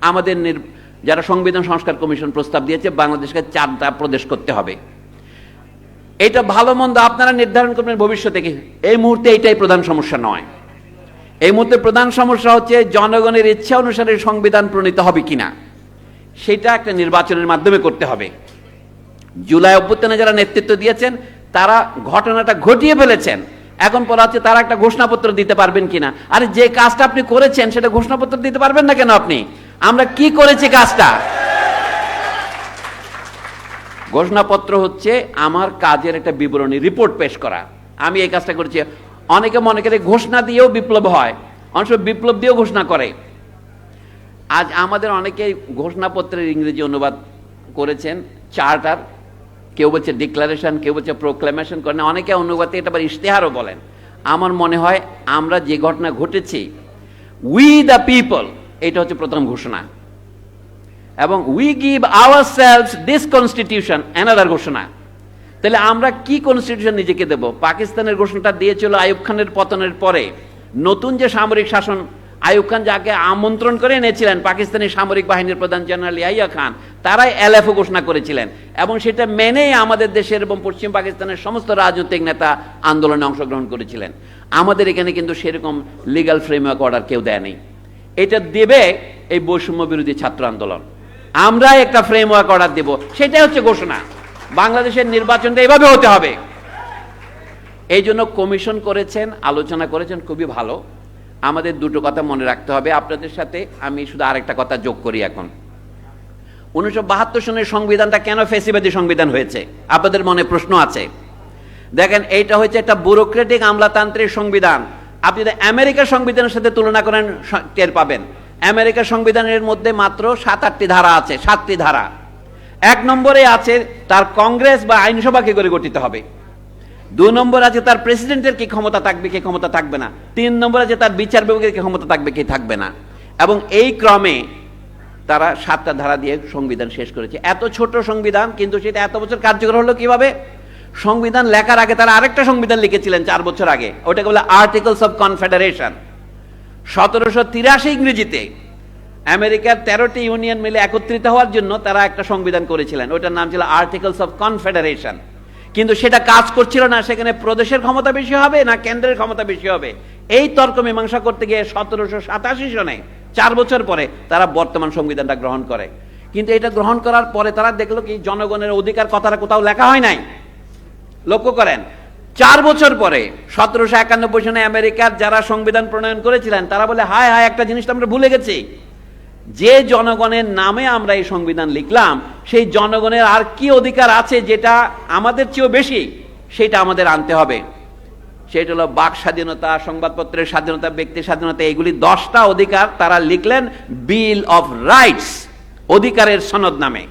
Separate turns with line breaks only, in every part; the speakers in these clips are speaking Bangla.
আমাদের যারা সংবিধান সংস্কার কমিশন প্রস্তাব দিয়েছে, বাংলাদেশকে চারটা প্রদেশ করতে হবে। এটা ভালো মন্দ আপনারা নির্ধারণ করবেন ভবিষ্যতে কি। এই মুহূর্তে এটাই প্রধান সমস্যা নয়। এই মুহূর্তে প্রধান সমস্যা হচ্ছে জনগণের ইচ্ছা অনুসারে সংবিধান প্রণীত হবে কিনা। সেটা একটা নির্বাচনের মাধ্যমে করতে হবে। জুলাই অভ্যুত্থানে যারা নেতৃত্ব দিয়েছেন, তারা ঘটনাটা ঘটিয়ে ফেলেছেন। এখন পর হচ্ছে তারা একটা ঘোষণাপত্র দিতে পারবেন কিনা। আরে যে কাজটা আপনি করেছেন, সেটা ঘোষণাপত্র দিতে পারবেন না কেন আপনি? আমরা কি করেছি কাজটা? ঘোষণাপত্র হচ্ছে আমার কাজের একটা বিবরণী রিপোর্ট পেশ করা। আমি এই কাজটা করেছি। অনেকে মনে করে ঘোষণা দিয়েও বিপ্লব হয়, অনেক বিপ্লব দিয়েও ঘোষণা করে। আজ আমাদের অনেকে ঘোষণাপত্রের ইংরেজি অনুবাদ করেছেন চার্টার কেউ বলছে ডিক্লারেশন কেউ বলছে প্রোক্লেমেশন করেন অনেকে অনুবাদে এটা আবার ইশতেহারও বলেন। আমার মনে হয় আমরা যে ঘটনা ঘটেছি উই দ্য পিপল এটা হচ্ছে প্রথম ঘোষণা। এবং we give ourselves this constitution another ঘোষণা। তাহলে আমরা কি কনস্টিটিউশন নিজেকে দেব? পাকিস্তানের ঘোষণাটা দিয়েছিল আইয়ুব খানের পতনের পরে। নতুন যে সামরিক শাসন, আইয়ুব খান যাকে আমন্ত্রণ করে এনেছিলেন, পাকিস্তানি সামরিক বাহিনীর প্রধান জেনারেল ইয়াহিয়া খান, তারাই এলএফও ঘোষণা করেছিলেন। এবং সেটা মেনেই আমাদের দেশের এবং পশ্চিম পাকিস্তানের সমস্ত রাজনৈতিক নেতা আন্দোলনে অংশগ্রহণ করেছিলেন। আমাদের এখানে কিন্তু সেরকম লিগাল ফ্রেমওয়ার্ক অর্ডার কেউ দেয়নি। এটা দেবে এই বৈষম্য বিরোধী ছাত্র আন্দোলন। আমরা একটা ফ্রেমওয়ার্ক অর্ডার দেব। সেটাই হচ্ছে ঘোষণা। বাংলাদেশের নির্বাচনটা এভাবে হতে হবে। এই জন্য কমিশন করেছেন, আলোচনা করেছেন, খুবই ভালো। আমাদের দুটো কথা মনে রাখতে হবে। আপনাদের সাথে আমি শুধু আরেকটা কথা যোগ করি এখন। উনিশশো বাহাত্তর সনের সংবিধানটা কেন ফেসিবাদী সংবিধান হয়েছে? আপনাদের মনে প্রশ্ন আছে। দেখেন, এইটা হচ্ছে একটা ব্যুরোক্রেটিক আমলাতান্ত্রিক সংবিধান। আপনি যদি আমেরিকার সংবিধানের সাথে তুলনা করেন টের পাবেন। আমেরিকার সংবিধানের মধ্যে মাত্র সাত আটটি ধারা আছে, সাতটি ধারা। এক নম্বরে আছে তার কংগ্রেস বা আইনসভা কি করে গঠিত হবে। দু নম্বর আছে তার প্রেসিডেন্টের কি ক্ষমতা থাকবে, কি ক্ষমতা থাকবে না। তিন নম্বর আছে তার বিচার বিভাগের কি ক্ষমতা থাকবে, কি থাকবে না। এবং এই ক্রমে তারা সাতটা ধারা দিয়ে সংবিধান শেষ করেছে। এত ছোট সংবিধান, কিন্তু সেটা এত বছর কার্যকর হলো কীভাবে? সংবিধান লেখার আগে তারা আরেকটা সংবিধান লিখেছিলেন চার বছর আগে। ওটাকে বলে আর্টিকেলস অফ কনফেডারেশন সতেরোশো তিরাশি ইংরেজিতে আমেরিকার তেরোটি ইউনিয়ন মিলে একত্রিত হওয়ার জন্য তারা একটা সংবিধান করেছিলেন। ওটার নাম ছিল আর্টিকেলস অফ কনফেডারেশন কিন্তু সেটা কাজ করছিল না, সেখানে প্রদেশের ক্ষমতা বেশি হবে না কেন্দ্রের ক্ষমতা বেশি হবে? এই তর্ক মীমাংসা করতে গিয়ে সতেরোশো সাতাশি সনে, চার বছর পরে তারা বর্তমান সংবিধানটা গ্রহণ করে। কিন্তু এটা গ্রহণ করার পরে তারা দেখল কি, জনগণের অধিকার কথাটা কোথাও লেখা হয় নাই। লক্ষ্য করেন, চার বছর পরে, সতেরোশো একানব্বই সনে আমেরিকার যারা সংবিধান প্রণয়ন করেছিলেন, তারা বলে, হায় হায়, একটা জিনিসটা আমরা ভুলে গেছি। যে জনগণের নামে আমরা এই সংবিধান লিখলাম, সেই জনগণের আর কি অধিকার আছে যেটা আমাদের চেয়েও বেশি, সেটা আমাদের আনতে হবে। সেটা হলো বাক স্বাধীনতা, সংবাদপত্রের স্বাধীনতা, ব্যক্তির স্বাধীনতা, এগুলি দশটা অধিকার তারা লিখলেন বিল অফ রাইটস, অধিকারের সনদ নামে।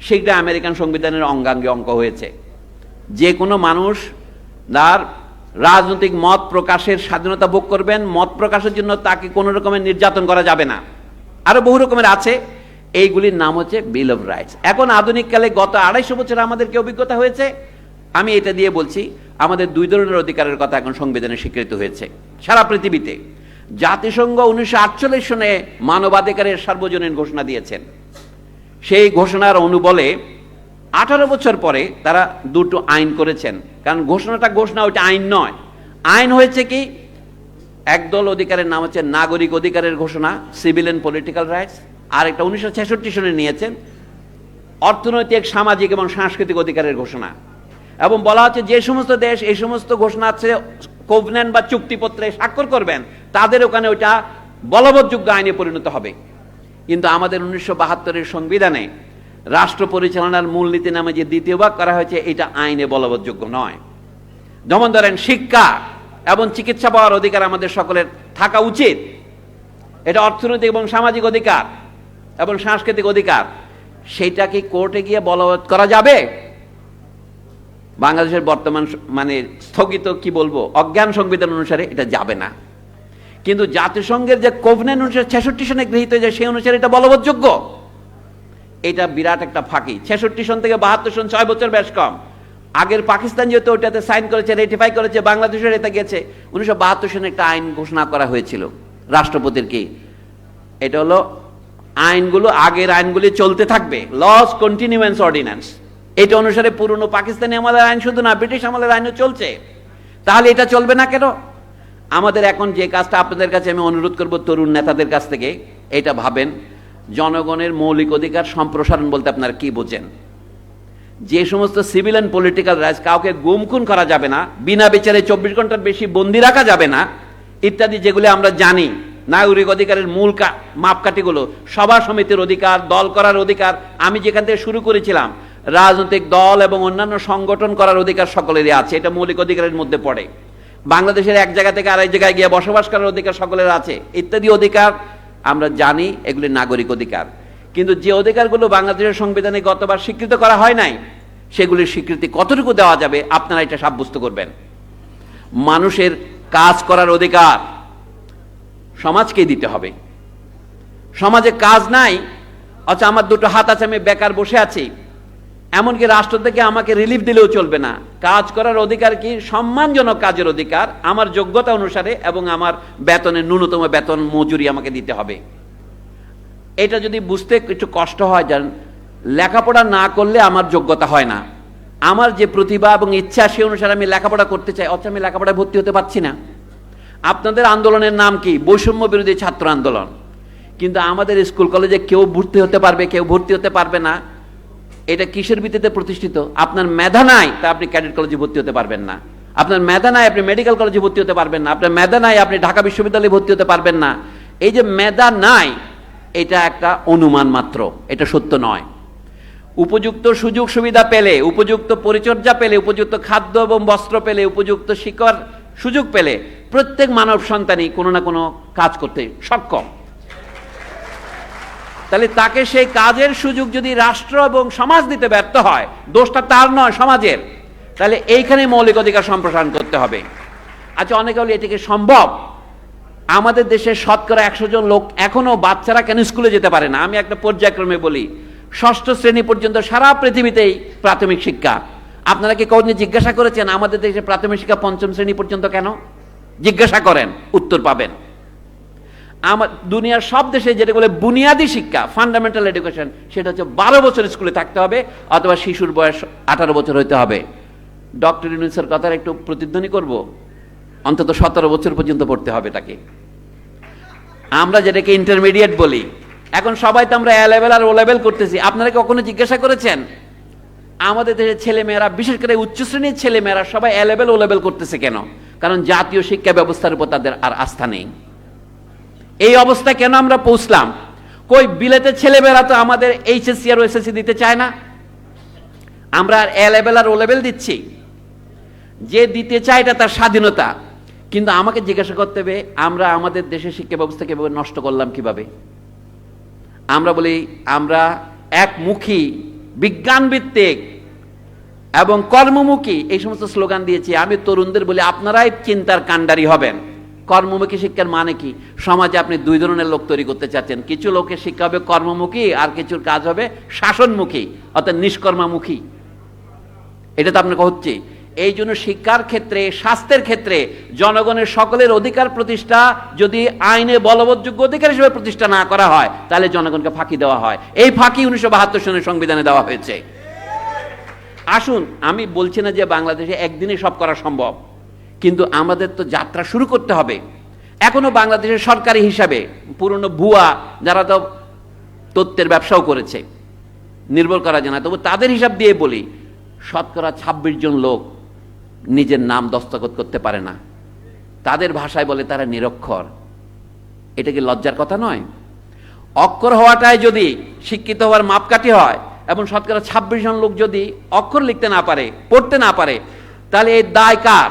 সেইটা আমেরিকান সংবিধানের অঙ্গাঙ্গে অঙ্ক হয়েছে। যে কোনো মানুষ তার রাজনৈতিক মত প্রকাশের স্বাধীনতা ভোগ করবেন, মত প্রকাশের জন্য তাকে কোনো রকমের নির্যাতন করা যাবে না। আরও বহু রকমের আছে, এইগুলির নাম হচ্ছে বিল অফ রাইটস এখন আধুনিক কালে গত আড়াইশো বছর আমাদেরকে অভিজ্ঞতা হয়েছে, আমি এটা দিয়ে বলছি, আমাদের দুই ধরনের অধিকারের কথা এখন সংবিধানে স্বীকৃত হয়েছে। সারা পৃথিবীতে জাতিসংঘ উনিশশো আটচল্লিশ সনে মানবাধিকারের সার্বজনীন ঘোষণা দিয়েছেন। সেই ঘোষণার অনুবলে আঠারো বছর পরে তারা দুটো আইন করেছেন। কারণ ঘোষণাটা ঘোষণা ওইটা আইন নয়। আইন হয়েছে কি, একদল অধিকারের নাম হচ্ছে নাগরিক অধিকারের ঘোষণা, সিভিল অ্যান্ড পলিটিক্যাল রাইটস, আর একটা উনিশশো ছেষট্টি সনে নিয়েছেন, অর্থনৈতিক, সামাজিক এবং সাংস্কৃতিক অধিকারের ঘোষণা। এবং বলা হচ্ছে যে সমস্ত দেশ, এই সমস্ত ঘোষণা আছে, কোভনেন বা চুক্তিপত্রে স্বাক্ষর করবেন, তাদের ওখানে ওইটা বলবৎযোগ্য আইনে পরিণত হবে। কিন্তু আমাদের উনিশশো বাহাত্তরের সংবিধানে রাষ্ট্র পরিচালনার মূলনীতি নামে যে দ্বিতীয় ভাগ করা হয়েছে, এটা আইনে বলবৎযোগ্য নয়। যেমন ধরেন, শিক্ষা এবং চিকিৎসা পাওয়ার অধিকার আমাদের সকলের থাকা উচিত। এটা অর্থনৈতিক এবং সামাজিক অধিকার এবং সাংস্কৃতিক অধিকার। সেটা কি কোর্টে গিয়ে বলবৎ করা যাবে? বাংলাদেশের বর্তমান মানে স্থগিত, কি বলব, অজ্ঞান সংবিধান অনুসারে এটা যাবে না। কিন্তু জাতিসংঘের যে কোভনেন অনুসারে ছেষট্টি সনে গৃহীত হয়েছে, সেই অনুসারে এটা বলবৎযোগ্য। এটা বিরাট একটা ফাঁকি। ছেষট্টি সন থেকে বাহাত্তর সন ছয় বছর বেশ কম। আগের পাকিস্তান যেহেতু ওটাতে সাইন করেছে, রেটিফাই করেছে, বাংলাদেশের এটা গেছে, উনিশশো বাহাত্তর সনে একটা আইন ঘোষণা করা হয়েছিল রাষ্ট্রপতির কি? এটা হলো আইনগুলো, আগের আইনগুলি চলতে থাকবে। লস কন্টিনিউয়েন্স অর্ডিন্যান্স এটা অনুসারে পুরনো পাকিস্তানি আমলের আইন শুধু না, ব্রিটিশ আমলের আইনও চলছে। তাহলে এটা চলবে না কেন? আমাদের এখন যে কাজটা আপনাদের কাছে আমি অনুরোধ করব তরুণ নেতাদের কাছ থেকে, এটা ভাবেন। জনগণের মৌলিক অধিকার সম্প্রসারণ বলতে আপনারা কি বোঝেন? যে সমস্ত সিভিল অ্যান্ড পলিটিক্যাল রাইটস কাউকে গুমখুন করা যাবে না, বিনা বিচারে চব্বিশ ঘণ্টার বেশি বন্দি রাখা যাবে না, ইত্যাদি যেগুলি আমরা জানি, নাগরিক অধিকারের মূল মাপকাঠিগুলো, সভা সমিতির অধিকার, দল করার অধিকার, আমি যেখান থেকে শুরু করেছিলাম, রাজনৈতিক দল এবং অন্যান্য সংগঠন করার অধিকার সকলেরই আছে, এটা মৌলিক অধিকারের মধ্যে পড়ে। বাংলাদেশের এক জায়গা থেকে আরেক জায়গায় গিয়ে বসবাস করার অধিকার সকলের আছে, ইত্যাদি অধিকার আমরা জানি এগুলি নাগরিক অধিকার। কিন্তু যে অধিকারগুলো বাংলাদেশের সংবিধানে গতবার স্বীকৃত করা হয় নাই, সেগুলির স্বীকৃতি কতটুকু দেওয়া যাবে আপনারা এটা সাব্যস্ত করবেন। মানুষের কাজ করার অধিকার সমাজকেই দিতে হবে। সমাজে কাজ নাই আচ্ছা আমার দুটো হাত আছে, আমি বেকার বসে আছি। এমনকি রাষ্ট্র থেকে আমাকে রিলিফ দিলেও চলবে না। কাজ করার অধিকার কি? সম্মানজনক কাজের অধিকার। আমার যোগ্যতা অনুসারে এবং আমার বেতনের ন্যূনতম বেতন মজুরি আমাকে দিতে হবে। এটা যদি বুঝতে একটু কষ্ট হয় যান লেখাপড়া না করলে আমার যোগ্যতা হয় না। আমার যে প্রতিভা এবং ইচ্ছা সে অনুসারে আমি লেখাপড়া করতে চাই, অথচ আমি লেখাপড়ায় ভর্তি হতে পারছি না। আপনাদের আন্দোলনের নাম কি? বৈষম্য বিরোধী ছাত্র আন্দোলন। কিন্তু আমাদের স্কুল কলেজে কেউ ভর্তি হতে পারবে, কেউ ভর্তি হতে পারবে না। এটা কিসের ভিত্তিতে প্রতিষ্ঠিত? আপনার মেধা নাই, তা আপনি ক্যাডেট কলেজে ভর্তি হতে পারবেন না। আপনার মেধা নাই, আপনি মেডিকেল কলেজে ভর্তি হতে পারবেন না। আপনার মেধা নাই, আপনি ঢাকা বিশ্ববিদ্যালয়ে ভর্তি হতে পারবেন না। এই যে মেধা নাই, এটা একটা অনুমান মাত্র, এটা সত্য নয়। উপযুক্ত সুযোগ সুবিধা পেলে, উপযুক্ত পরিচর্যা পেলে, উপযুক্ত খাদ্য এবং বস্ত্র পেলে, উপযুক্ত শিকর সুযোগ পেলে, প্রত্যেক মানব সন্তানই কোনো না কোনো কাজ করতে সক্ষম। তাহলে তাকে সেই কাজের সুযোগ যদি রাষ্ট্র এবং সমাজ দিতে ব্যর্থ হয়, দোষটা তার নয়, সমাজের। তাহলে এইখানে মৌলিক অধিকার সম্প্রসারণ করতে হবে। আচ্ছা অনেকে বলে এটিকে সম্ভব? আমাদের দেশে শতকরা একশো জন লোক এখনও বাচ্চারা কেন স্কুলে যেতে পারে না? আমি একটা পর্যায়ক্রমে বলি, ষষ্ঠ শ্রেণি পর্যন্ত সারা পৃথিবীতেই প্রাথমিক শিক্ষা। আপনারা কি কখনো জিজ্ঞাসা করেছেন আমাদের দেশে প্রাথমিক শিক্ষা পঞ্চম শ্রেণি পর্যন্ত কেন? জিজ্ঞাসা করেন, উত্তর পাবেন। আমার দুনিয়ার সব দেশে যেটা বলে বুনিয়াদী শিক্ষা ফান্ডামেন্টাল এডুকেশন সেটা হচ্ছে বারো বছর স্কুলে থাকতে হবে অথবা শিশুর বয়স আঠারো বছর হইতে হবে। ডক্টর ইউনুসের কথার একটু প্রতিধ্বনি করব। অন্তত সতেরো বছর পর্যন্ত পড়তে হবে তাকে। আমরা যেটাকে ইন্টারমিডিয়েট বলি, এখন সবাই তো আমরা এ লেভেল আর ও লেভেল করতেছি, আপনারা কখনো জিজ্ঞাসা করেছেন? আমাদের দেশের ছেলে মেয়েরা বিশেষ করে উচ্চ শ্রেণির ছেলে মেয়েরা সবাই এ লেভেল ও লেভেল করতেছে কেন? কারণ জাতীয় শিক্ষা ব্যবস্থার উপর তাদের আর আস্থা নেই। এই অবস্থায় কেন আমরা পৌঁছলাম? কই বিলেতের ছেলেমেয়েরা তো আমাদের এইচএসসি আর ওএসএসসি দিতে চায় না? আমরা আর এ লেভেল আর ও লেভেল দিচ্ছি। যে দিতে চায় এটা তার স্বাধীনতা। কিন্তু আমাকে জিজ্ঞাসা করতে হবে, আমরা আমাদের দেশের শিক্ষা ব্যবস্থা কীভাবে নষ্ট করলাম কীভাবে? আমরা বলি, আমরা একমুখী বিজ্ঞান ভিত্তিক এবং কর্মমুখী, এই সমস্ত স্লোগান দিয়েছি। আমি তরুণদের বলি, আপনারাই চিন্তার কাণ্ডারি হবেন। কর্মমুখী শিক্ষার মানে কি? সমাজে আপনি দুই ধরনের লোক তৈরি করতে চাচ্ছেন। কিছু লোকের শিক্ষা হবে কর্মমুখী, আর কিছুর কাজ হবে শাসনমুখী, অর্থাৎ নিষ্কর্মামুখী। এটা তো আপনাকে হচ্ছে। এই জন্য শিক্ষার ক্ষেত্রে, স্বাস্থ্যের ক্ষেত্রে জনগণের সকলের অধিকার প্রতিষ্ঠা যদি আইনে বলবৎযোগ্য অধিকার হিসেবে প্রতিষ্ঠা না করা হয়, তাহলে জনগণকে ফাঁকি দেওয়া হয়। এই ফাঁকি উনিশশো বাহাত্তর সনের সংবিধানে দেওয়া হয়েছে। আসুন, আমি বলছি না যে বাংলাদেশে একদিনে সব করা সম্ভব। কিন্তু আমাদের তো যাত্রা শুরু করতে হবে। এখনও বাংলাদেশের সরকারি হিসাবে পুরনো ভুয়া যারা তো তথ্যের ব্যবসাও করেছে, নির্ভর করা যায় না। তবু তাদের হিসাব দিয়ে বলি, শতকরা ২৬ জন লোক নিজের নাম দস্তখত করতে পারে না। তাদের ভাষায় বলে তারা নিরক্ষর। এটা কি লজ্জার কথা নয়? অক্ষর হওয়াটাই যদি শিক্ষিত হওয়ার মাপকাঠি হয় এবং শতকরা ২৬ জন লোক যদি অক্ষর লিখতে না পারে, পড়তে না পারে, তাহলে এই দায় কার?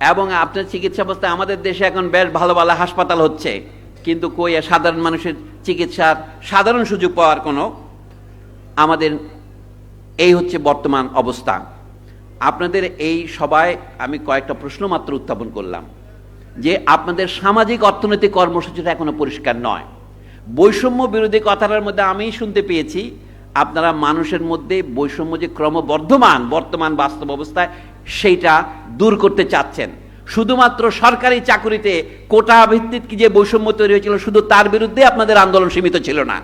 এবং আপনার চিকিৎসা অবস্থায় আমাদের দেশে এখন বেশ ভালো ভালো হাসপাতাল হচ্ছে। কিন্তু কই সাধারণ মানুষের চিকিৎসার সাধারণ সুযোগ পাওয়ার কোনো? আমাদের এই হচ্ছে বর্তমান অবস্থা। আপনাদের এই সবাই আমি কয়েকটা প্রশ্ন মাত্র উত্থাপন করলাম। যে আপনাদের সামাজিক অর্থনৈতিক কর্মসূচিটা এখনও পরিষ্কার নয়। বৈষম্য বিরোধী কথাটার মধ্যে আমি শুনতে পেয়েছি। আপনারা মানুষের মধ্যে বৈষম্য যে ক্রমবর্ধমান, বর্তমান বাস্তব অবস্থায় সেইটা দূর করতে চাচ্ছেন। শুধুমাত্র সরকারি চাকুরিতে কোটা ভিত্তিক কি যে বৈষম্য তৈরি হয়েছিল, শুধু তার বিরুদ্ধে আপনাদের আন্দোলন সীমিত ছিল না।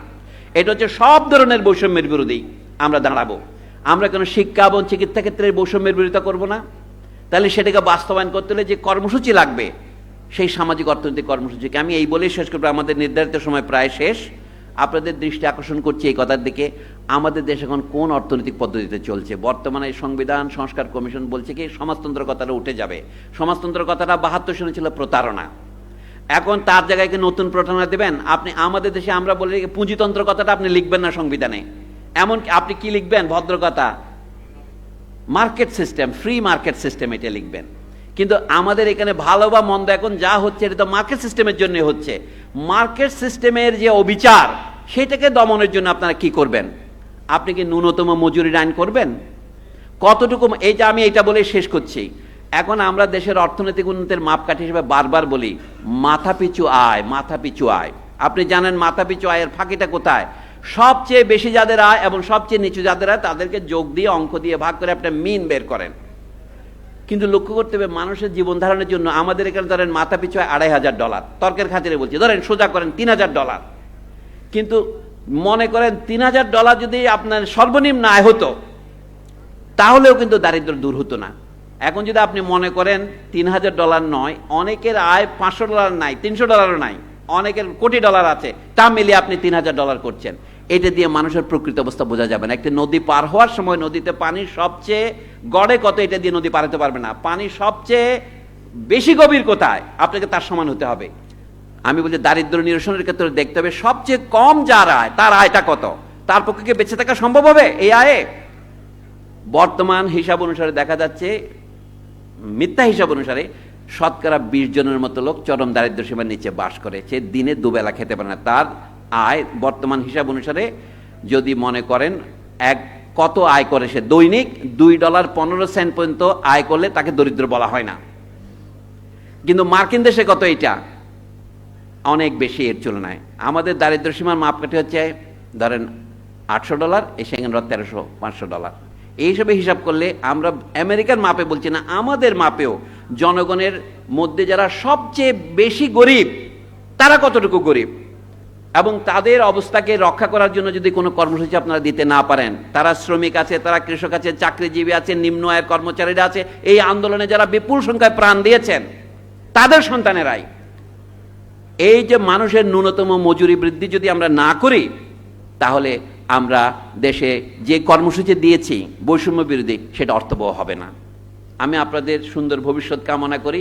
এটা হচ্ছে সব ধরনের বৈষম্যের বিরোধী। আমরা দাঁড়াবো। আমরা কোনো শিক্ষা এবং চিকিৎসা ক্ষেত্রে বৈষম্যের বিরোধিতা করব না। তাহলে সেটাকে বাস্তবায়ন করতে হলে যে কর্মসূচি লাগবে, সেই সামাজিক অর্থনৈতিক কর্মসূচিকে। আমি এই বলেই শেষ করব। আমাদের নির্ধারিত সময় প্রায় শেষ। আপনাদের দৃষ্টি আকর্ষণ করছি এই কথার দিকে। আমাদের দেশ এখন কোন অর্থনৈতিক পদ্ধতিতে চলছে? বর্তমানে সংবিধান, সংস্কার কমিশন বলছে কি, সমাজতন্ত্র কথাটা উঠে যাবে। সমাজতন্ত্র কথাটা বাহাত্তর সনে ছিল প্রতারণা। এখন তার জায়গায় কি নতুন প্রতারণা দেবেন? আপনি আমাদের দেশে আমরা বলি পুঁজিতন্ত্র কথাটা আপনি লিখবেন না সংবিধানে। এমনকি আপনি কি লিখবেন? ভদ্র কথা market system, free market system এটা লিখবেন। কিন্তু আমাদের এখানে ভালো বা মন্দ এখন যা হচ্ছে এটা তো মার্কেট সিস্টেমের জন্য হচ্ছে। মার্কেট সিস্টেমের যে অবিচার, সেটাকে দমনের জন্য আপনারা কি করবেন? আপনি কি ন্যূনতম মজুরির আইন করবেন? কতটুকু এই যে আমি এটা বলে শেষ করছি। এখন আমরা দেশের অর্থনৈতিক উন্নতির মাপকাঠি হিসেবে বারবার বলি, মাথা পিছু আয়, মাথা পিছু আয়। আপনি জানেন মাথা পিছু আয়ের ফাঁকিটা কোথায়? সবচেয়ে বেশি যাদের আয় এবং সবচেয়ে নিচু যাদের আয়, তাদেরকে যোগ দিয়ে অঙ্ক দিয়ে ভাগ করে একটা মিন বের করেন। কিন্তু লক্ষ্য করতে হবে মানুষের জীবন ধারণের জন্য আমাদের এখানে ধরেন মাথা পিছু আড়াই হাজার ডলার, তর্কের খাতিরে বলছি। ধরেন সোজা করেন তিন হাজার ডলার। কিন্তু মনে করেন তিন হাজার ডলার যদি আপনার সর্বনিম্ন আয় হতো, তাহলেও কিন্তু দারিদ্র দূর হতো না। এখন যদি আপনি মনে করেন তিন হাজার ডলার নয়, অনেকের আয় পাঁচশো ডলার নাই, তিনশো ডলারও নাই, অনেকের কোটি ডলার আছে, তা মিলিয়ে আপনি তিন হাজার ডলার করছেন। এটা দিয়ে মানুষের প্রকৃত অবস্থা বোঝা যাবে না। একটি নদী পার হওয়ার সময় নদীতে পানি সবচেয়ে গড়ে কত এটা দিয়ে নদী পার হতে পারবে না। পানি সবচেয়ে বেশি গভীর কোথায়? আপনাকে তার সমান হতে হবে। আমি বলছি দারিদ্র নিরসনের ক্ষেত্রে দেখতে হবে সবচেয়ে কম যার আয়, তার আয়টা কত? তার পক্ষে বেঁচে থাকা সম্ভব হবে এই আয়ে? বর্তমান হিসাব অনুসারে দেখা যাচ্ছে, মিথ্যা হিসাব অনুসারে শতকরা বিশ জনের মতো লোক চরম দারিদ্র সীমার নিচে বাস করে। সে দিনে দুবেলা খেতে পারে না। তার আয় বর্তমান হিসাব অনুসারে যদি মনে করেন এক কত আয় করে সে? দৈনিক দুই ডলার পনেরো সেন্ট পর্যন্ত আয় করলে তাকে দরিদ্র বলা হয় না। কিন্তু মার্কিন দেশে কত এটা অনেক বেশি এর তুলনায়। আমাদের দারিদ্র সীমার মাপকাঠি হচ্ছে, ধরেন, আটশো ডলার, এই সেখানে তেরোশো, পাঁচশো ডলার। এই হিসাবে হিসাব করলে আমরা আমেরিকার মাপে বলছি না, আমাদের মাপেও জনগণের মধ্যে যারা সবচেয়ে বেশি গরিব, তারা কতটুকু গরিব? এবং তাদের অবস্থাকে রক্ষা করার জন্য যদি কোনো কর্মসূচি আপনারা দিতে না পারেন, তারা শ্রমিক আছে, তারা কৃষক আছে, চাকরিজীবী আছে, নিম্ন আয়ের কর্মচারীরা আছে, এই আন্দোলনে যারা বিপুল সংখ্যায় প্রাণ দিয়েছেন, তাদের সন্তানেরাই। এই যে মানুষের ন্যূনতম মজুরি বৃদ্ধি যদি আমরা না করি, তাহলে আমরা দেশে যে কর্মসূচি দিয়েছি, বৈষম্য বিরোধী, সেটা অর্থবহ হবে না। আমি আপনাদের সুন্দর ভবিষ্যৎ কামনা করি।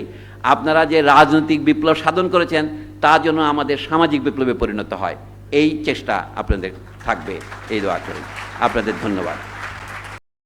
আপনারা যে রাজনৈতিক বিপ্লব সাধন করেছেন তা যেন আমাদের সামাজিক বিপ্লবে পরিণত হয়। এই চেষ্টা আপনাদের থাকবে। এই দোয়া করে। আপনাদের ধন্যবাদ।